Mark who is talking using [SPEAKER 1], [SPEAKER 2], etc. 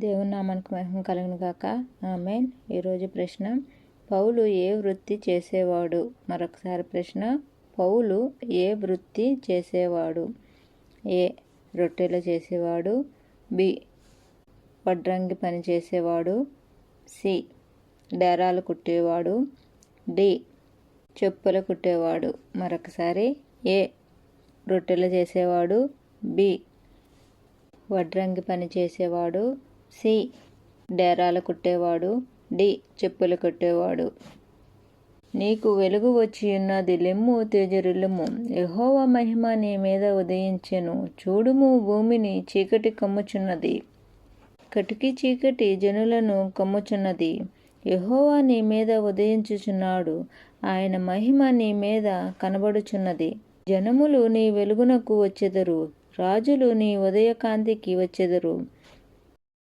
[SPEAKER 1] దేవుని నామానికి మహిమ కలుగును గాక. ఆమెన్. ఈరోజు ప్రశ్న పౌలు ఏ వృత్తి చేసేవాడు? మరొకసారి ప్రశ్న పౌలు ఏ వృత్తి చేసేవాడు? ఏ రొట్టెలు చేసేవాడు? బి వడ్రంగి పని చేసేవాడు? సి డేరాలు కుట్టేవాడు? డి చెప్పులు కుట్టేవాడు? మరొకసారి ఏ రొట్టెలు చేసేవాడు? బి వడ్రంగి పని చేసేవాడు? సి. డేరాలు కుట్టేవాడు. డి. చెప్పులు కుట్టేవాడు. నీకు వెలుగు వచ్చి ఉన్నది లెమ్ము తేజరిల్లుము యహోవ మహిమ నీ మీద ఉదయించెను. చూడుము భూమిని చీకటి కమ్ముచున్నది. కటికి చీకటి జనులను కమ్ముచున్నది. యహోవా నీ మీద ఉదయించుచున్నాడు. ఆయన మహిమ నీ మీద కనబడుచున్నది. జనములు నీ వెలుగునకు వచ్చెదరు. రాజులు నీ ఉదయకాంతికి వచ్చెదరు.